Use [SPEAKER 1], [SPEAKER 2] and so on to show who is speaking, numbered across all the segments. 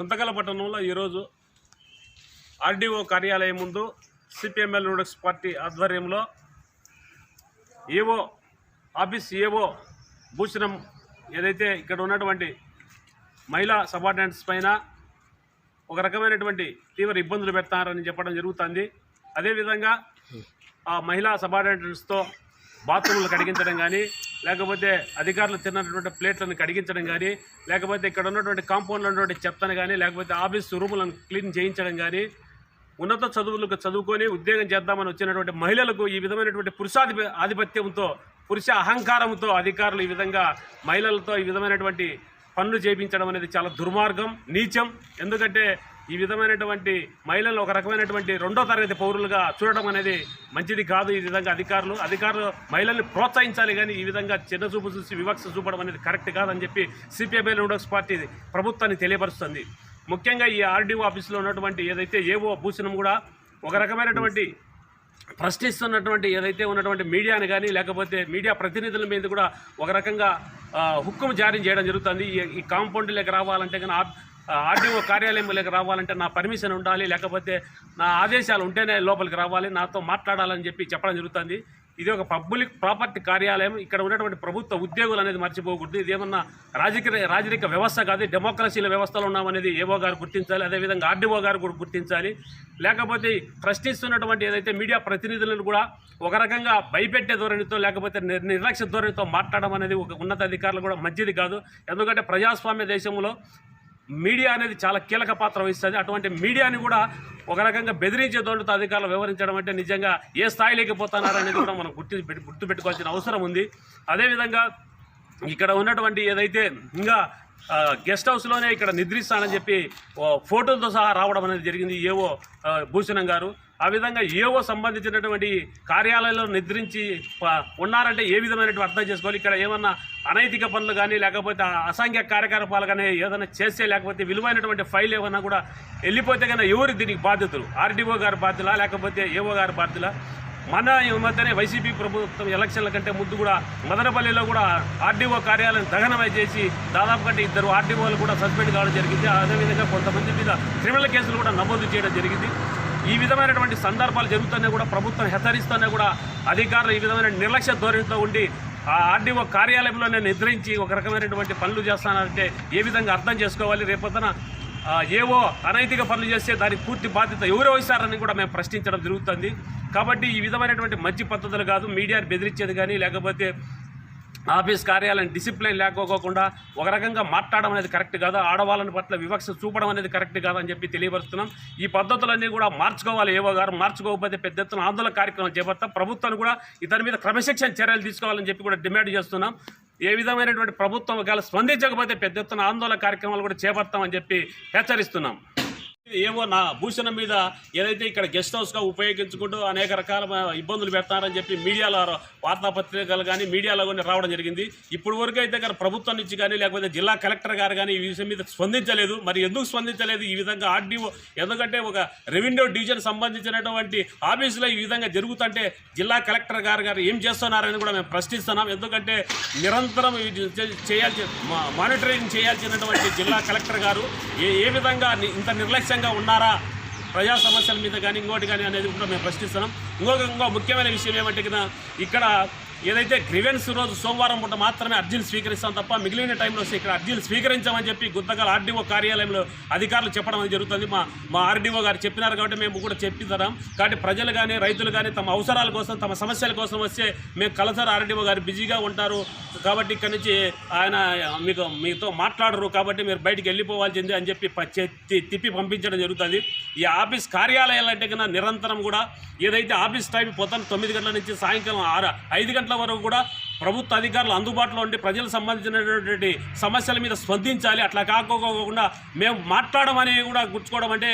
[SPEAKER 1] గుంతకల పట్టణంలో ఈరోజు ఆర్డీఓ కార్యాలయం ముందు సిపిఎంఎల్ నూడల్స్ పార్టీ ఆధ్వర్యంలో ఏవో ఆఫీస్ ఏవో భూషణం ఏదైతే ఇక్కడ ఉన్నటువంటి మహిళా సబార్డినెంట్స్ పైన ఒక రకమైనటువంటి తీవ్ర ఇబ్బందులు పెడతారని చెప్పడం జరుగుతుంది. అదేవిధంగా ఆ మహిళా సబార్డినెంట్స్తో బాత్రూములు కడిగించడం కానీ లేకపోతే అధికారులు తిన్నటువంటి ప్లేట్లను కడిగించడం కానీ లేకపోతే ఇక్కడ ఉన్నటువంటి కాంపౌండ్లో ఉన్నటువంటి చెత్తను కానీ లేకపోతే ఆఫీస్ రూములను క్లీన్ చేయించడం కానీ ఉన్నత చదువులకు చదువుకొని ఉద్యోగం చేద్దామని వచ్చినటువంటి మహిళలకు ఈ విధమైనటువంటి పురుషాధి ఆధిపత్యంతో పురుష అహంకారంతో అధికారులు ఈ విధంగా మహిళలతో ఈ విధమైనటువంటి పనులు చేయించడం అనేది చాలా దుర్మార్గం నీచం. ఎందుకంటే ఈ విధమైనటువంటి మహిళలను ఒక రకమైనటువంటి రెండో తరగతి పౌరులుగా చూడడం అనేది మంచిది కాదు ఈ విధంగా అధికారులు. అధికారులు మహిళల్ని ప్రోత్సహించాలి కానీ ఈ విధంగా చిన్న చూపు చూసి వివక్ష చూపడం అనేది కరెక్ట్ కాదని చెప్పి సిపిఐ నూడక్స్ పార్టీ ప్రభుత్వాన్ని తెలియపరుస్తుంది. ముఖ్యంగా ఈ ఆర్డీఓ ఆఫీసులో ఉన్నటువంటి ఏదైతే ఏవో భూషణం కూడా ఒక రకమైనటువంటి ప్రశ్నిస్తున్నటువంటి ఏదైతే ఉన్నటువంటి మీడియాని కానీ లేకపోతే మీడియా ప్రతినిధుల మీద కూడా ఒక రకంగా ఆ, హుక్కుము జారీ చేయడం జరుగుతుంది. ఈ- ఈ కాంపౌండ్లోకి రావాలంటే కానీ ఆర్డీఓ కార్యాలయంలోకి రావాలంటే నా పర్మిషన్ ఉండాలి లేకపోతే నా ఆదేశాలు ఉంటేనే లోపలికి రావాలి నాతో మాట్లాడాలని చెప్పి చెప్పడం జరుగుతుంది. ఇది ఒక పబ్లిక్ ప్రాపర్టీ కార్యాలయం ఇక్కడ ఉన్నటువంటి ప్రభుత్వ ఉద్యోగులు అనేది మర్చిపోకూడదు. ఇదేమన్నా ఏమన్నా రాజకీయ రాజకీయ వ్యవస్థ కాదు డెమోక్రసీల వ్యవస్థలో ఉన్నామనేది ఏవో గారు గుర్తించాలి అదేవిధంగా ఆర్డీఓ గారు కూడా గుర్తించాలి. లేకపోతే ప్రశ్నిస్తున్నటువంటి ఏదైతే మీడియా ప్రతినిధులను కూడా ఒక రకంగా భయపెట్టే ధోరణితో లేకపోతే నిర్లక్ష్య ధోరణితో మాట్లాడడం అనేది ఒక ఉన్నత అధికారులు కూడా మంచిది కాదు. ఎందుకంటే ప్రజాస్వామ్య దేశంలో మీడియా అనేది చాలా కీలక పాత్ర వహిస్తుంది. అటువంటి మీడియాని కూడా ఒక రకంగా బెదిరించే దోడుతో అధికారులు వివరించడం అంటే నిజంగా ఏ స్థాయిలోకి పోతున్నారు అనేది కూడా మనం గుర్తు పెట్టి గుర్తుపెట్టుకోవాల్సిన అవసరం ఉంది. అదేవిధంగా ఇక్కడ ఉన్నటువంటి ఏదైతే ఇంకా గెస్ట్ హౌస్లోనే ఇక్కడ నిద్రిస్తానని చెప్పి ఓ ఫోటోలతో సహా రావడం అనేది జరిగింది ఏవో భూషణం గారు. ఆ విధంగా ఏవో సంబంధించినటువంటి కార్యాలయంలో నిద్రించి ఉన్నారంటే ఏ విధమైనటువంటి అర్థం చేసుకోవాలి? ఇక్కడ ఏమన్నా అనైతిక పనులు కానీ లేకపోతే అసంఖ్య కార్యకలాపాలు కానీ ఏదైనా చేస్తే లేకపోతే విలువైనటువంటి ఫైల్ ఏమన్నా కూడా వెళ్ళిపోతే కన్నా ఎవరు దీనికి బాధ్యతలు? ఆర్డీఓ గారి బాధ్యులా లేకపోతే ఏవో గారి బాధ్యులా మన ఈ మధ్యనే వైసీపీ ప్రభుత్వం ఎలక్షన్ల కంటే ముందు కూడా మదనపల్లిలో కూడా ఆర్డీఓ కార్యాలయం దహనమై చేసి దాదాపు కంటే ఇద్దరు ఆర్డీఓలు కూడా సస్పెండ్ కావడం జరిగింది. అదేవిధంగా కొంతమంది మీద క్రిమినల్ కేసులు కూడా నమోదు చేయడం జరిగింది. ఈ విధమైనటువంటి సందర్భాలు జరుగుతున్నా కూడా ప్రభుత్వం హెచ్చరిస్తున్నా కూడా అధికారులు ఈ విధమైన నిర్లక్ష్య ధోరణితో ఉండి ఆ ఆర్డీఓ కార్యాలయంలో నేను నిద్రించి ఒక రకమైనటువంటి పనులు చేస్తానంటే ఏ విధంగా అర్థం చేసుకోవాలి? రేపొద్దున ఏవో అనైతిక పనులు చేస్తే దానికి పూర్తి బాధ్యత ఎవరు వహిస్తారని కూడా మేము ప్రశ్నించడం జరుగుతుంది. కాబట్టి ఈ విధమైనటువంటి మంచి పద్ధతులు కాదు మీడియాని బెదిరించేది కానీ లేకపోతే ఆఫీస్ కార్యాలయం డిసిప్లిన్ లేకపోకుండా ఒక రకంగా మాట్లాడడం అనేది కరెక్ట్ కాదు ఆడవాళ్ళని పట్ల వివక్ష చూపడం అనేది కరెక్ట్ కాదని చెప్పి తెలియపరుస్తున్నాం. ఈ పద్ధతులన్నీ కూడా మార్చుకోవాలి ఏవో గారు మార్చుకోకపోతే పెద్ద ఎత్తున ఆందోళన కార్యక్రమం చేపడతాం. ప్రభుత్వాన్ని కూడా ఇతని మీద క్రమశిక్షణ చర్యలు తీసుకోవాలని చెప్పి కూడా డిమాండ్ చేస్తున్నాం. ఏ విధమైనటువంటి ప్రభుత్వం ఒకవేళ స్పందించకపోతే పెద్ద ఎత్తున ఆందోళన కార్యక్రమాలు కూడా చేపడతామని చెప్పి హెచ్చరిస్తున్నాం. ఏవో నా భూషణం మీద ఏదైతే ఇక్కడ గెస్ట్ హౌస్గా ఉపయోగించుకుంటూ అనేక రకాల ఇబ్బందులు పెడతారని చెప్పి మీడియాలో వార్తాపత్రికలు కానీ మీడియాలో కానీ రావడం జరిగింది. ఇప్పుడు వరకు అయితే కానీ ప్రభుత్వం నుంచి కానీ లేకపోతే జిల్లా కలెక్టర్ గారు కానీ ఈ విషయం మీద స్పందించలేదు. మరి ఎందుకు స్పందించలేదు? ఈ విధంగా ఆర్డీఓ ఎందుకంటే ఒక రెవెన్యూ డివిజన్ సంబంధించినటువంటి ఆఫీసులో ఈ విధంగా జరుగుతుంటే జిల్లా కలెక్టర్ గారు గారు ఏం చేస్తున్నారని కూడా మేము ప్రశ్నిస్తున్నాం. ఎందుకంటే నిరంతరం చేయాల్సి మా- మానిటరింగ్ చేయాల్సినటువంటి జిల్లా కలెక్టర్ గారు ఏ ఏ విధంగా ఇంత నిర్లక్ష్యం నిర్లక్ష్యంగా ఉన్నారా? ప్రజా సమస్యల మీద కానీ ఇంకోటి కానీ అనేది కూడా మేము ప్రశ్నిస్తున్నాం. ఇంకొక ఇంకో ముఖ్యమైన విషయం ఏమంటే కదా ఇక్కడ ఏదైతే గ్రివెన్స్ రోజు సోమవారం పూట మాత్రమే అర్జీలు స్వీకరిస్తాం తప్ప మిగిలిన టైంలో ఇక్కడ అర్జీలు స్వీకరించామని చెప్పి గుత్తగల ఆర్డీఓ కార్యాలయంలో అధికారులు చెప్పడం అనేది జరుగుతుంది. మా మా ఆర్డీఓ గారు చెప్పినారు కాబట్టి మేము కూడా చెప్పిద్దాం కాబట్టి ప్రజలు కానీ రైతులు కానీ తమ అవసరాల కోసం తమ సమస్యల కోసం వస్తే మేము కలసర్ ఆర్డీఓ గారు బిజీగా ఉంటారు. కాబట్టి ఇక్కడి నుంచి ఆయన మీకు మీతో మాట్లాడరు కాబట్టి మీరు బయటికి వెళ్ళిపోవాల్సిందే అని చెప్పి తిప్పి పంపించడం జరుగుతుంది. ఈ ఆఫీస్ కార్యాలయాలు అంటే కన్నా నిరంతరం కూడా ఏదైతే ఆఫీస్ టైం పొద్దున్న తొమ్మిది గంటల నుంచి సాయంకాలం ఆరు ఐదు గంటల వరకు కూడా ప్రభుత్వ అధికారులు అందుబాటులో ఉండి ప్రజలకు సంబంధించినటువంటి సమస్యల మీద స్పందించాలి. అట్లా కాకోకుండా మేము మాట్లాడమని కూడా గుర్చుకోవడం అంటే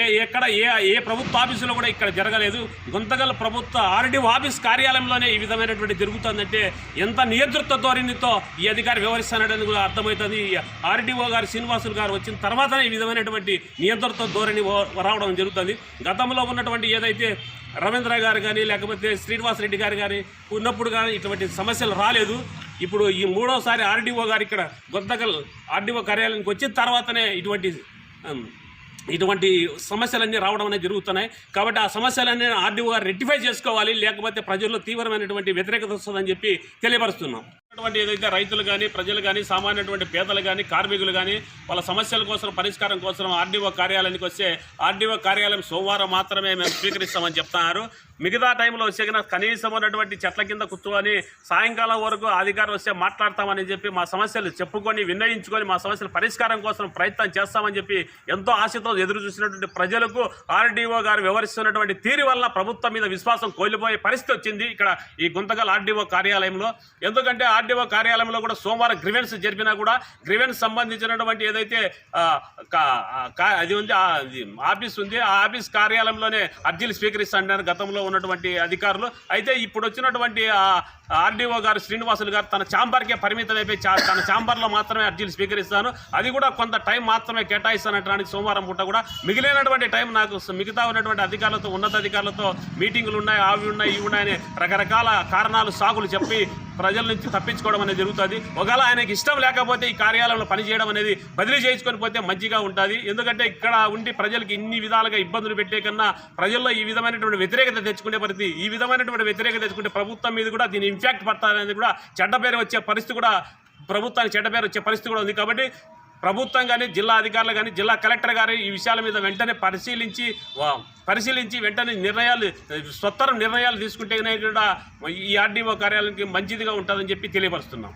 [SPEAKER 1] ఏ ఎక్కడ ఏ ఏ ప్రభుత్వ ఆఫీసులో కూడా ఇక్కడ జరగలేదు. గుంతగల్ ప్రభుత్వ ఆర్డీఓ ఆఫీస్ కార్యాలయంలోనే ఈ విధమైనటువంటి జరుగుతుందంటే ఎంత నియంతృత్వ ధోరణితో ఈ అధికారి వ్యవహరిస్తున్నాడని కూడా అర్థమవుతుంది. ఈ ఆర్డీఓ గారు శ్రీనివాసులు గారు వచ్చిన తర్వాతనే ఈ విధమైనటువంటి నియంతృత్వ ధోరణి రావడం జరుగుతుంది. గతంలో ఉన్నటువంటి ఏదైతే రవీంద్ర గారు కానీ లేకపోతే శ్రీనివాసరెడ్డి గారు కానీ ఉన్నప్పుడు కానీ ఇటువంటి సమస్యలు రాలేదు. ఇప్పుడు ఈ మూడోసారి ఆర్డీఓ గారు ఇక్కడ గొంతకల్ ఆర్డీఓ కార్యాలయానికి వచ్చిన తర్వాతనే ఇటువంటి ఇటువంటి సమస్యలన్నీ రావడం అనేది జరుగుతున్నాయి. కాబట్టి ఆ సమస్యలన్నీ ఆర్డీఓ గారు రెక్టిఫై చేసుకోవాలి. లేకపోతే ప్రజల్లో తీవ్రమైనటువంటి వ్యతిరేకత వస్తుందని చెప్పి తెలియపరుస్తున్నాం. అటువంటి ఏదైతే రైతులు కానీ ప్రజలు కానీ సామాన్యటువంటి పేదలు కానీ కార్మికులు కానీ వాళ్ళ సమస్యల కోసం పరిష్కారం కోసం ఆర్డీఓ కార్యాలయానికి వస్తే ఆర్డీఓ కార్యాలయం సోమవారం మాత్రమే మేము స్వీకరిస్తామని చెప్తున్నారు. మిగతా టైంలో వచ్చే కనీసం ఉన్నటువంటి చెట్ల కింద కూర్చొని సాయంకాలం వరకు అధికారం వస్తే మాట్లాడతామని చెప్పి మా సమస్యలు చెప్పుకొని విన్నయించుకొని మా సమస్యల పరిష్కారం కోసం ప్రయత్నం చేస్తామని చెప్పి ఎంతో ఆశతో ఎదురు చూసినటువంటి ప్రజలకు ఆర్డీఓ గారు వ్యవహరిస్తున్నటువంటి తీరు వల్ల ప్రభుత్వం మీద విశ్వాసం కోల్పోయే పరిస్థితి వచ్చింది ఇక్కడ ఈ గుంతకల్ ఆర్డీఓ కార్యాలయంలో. ఎందుకంటే ఆర్డీఓ కార్యాలయంలో కూడా సోమవారం గ్రివెన్స్ జరిపినా కూడా గ్రివెన్స్ సంబంధించినటువంటి ఏదైతే కా- కా- అది ఉంది ఆ, ఆఫీస్ ఉంది. ఆ ఆఫీస్ కార్యాలయంలోనే అర్జీలు స్వీకరిస్తాను గతంలో ఉన్నటువంటి అధికారులు. అయితే ఇప్పుడు వచ్చినటువంటి ఆర్డీఓ గారు శ్రీనివాసులు గారు తన ఛాంబర్కే పరిమితం అయిపోయి చా- తన ఛాంబర్లో మాత్రమే అర్జీలు స్వీకరిస్తాను. అది కూడా కొంత టైం మాత్రమే కేటాయిస్తానటానికి సోమవారం పూట కూడా. మిగిలినటువంటి టైం నాకు మిగతా ఉన్నటువంటి అధికారులతో ఉన్నత అధికారులతో మీటింగులు ఉన్నాయి అవి ఉన్నాయి ఇవి ఉన్నాయని రకరకాల కారణాలు సాగులు చెప్పి ప్రజల నుంచి తప్పించుకోవడం అనేది జరుగుతుంది. ఒకవేళ ఆయనకి ఇష్టం లేకపోతే ఈ కార్యాలయంలో పనిచేయడం అనేది బదిలీ చేయించుకొని పోతే మంచిగా ఉంటుంది. ఎందుకంటే ఇక్కడ ఉండి ప్రజలకు ఇన్ని విధాలుగా ఇబ్బందులు పెట్టే కన్నా ప్రజల్లో ఈ విధమైనటువంటి వ్యతిరేకత తెచ్చుకునే పరిస్థితి ఈ విధమైనటువంటి వ్యతిరేకత తెచ్చుకుంటే ప్రభుత్వం మీద కూడా దీని ఇంపాక్ట్ పడతారనేది కూడా చెడ్డ పేరు వచ్చే పరిస్థితి కూడా ప్రభుత్వానికి చెడ్డ పేరు వచ్చే పరిస్థితి కూడా ఉంది. కాబట్టి ప్రభుత్వం కానీ జిల్లా అధికారులు కానీ జిల్లా కలెక్టర్ గారు ఈ విషయాల మీద వెంటనే పరిశీలించి పరిశీలించి వెంటనే నిర్ణయాలు స్వత్తర నిర్ణయాలు తీసుకుంటే కూడా ఈ ఆర్డీఓ కార్యాలయానికి మంచిదిగా ఉంటుందని చెప్పి తెలియపరుస్తున్నాం.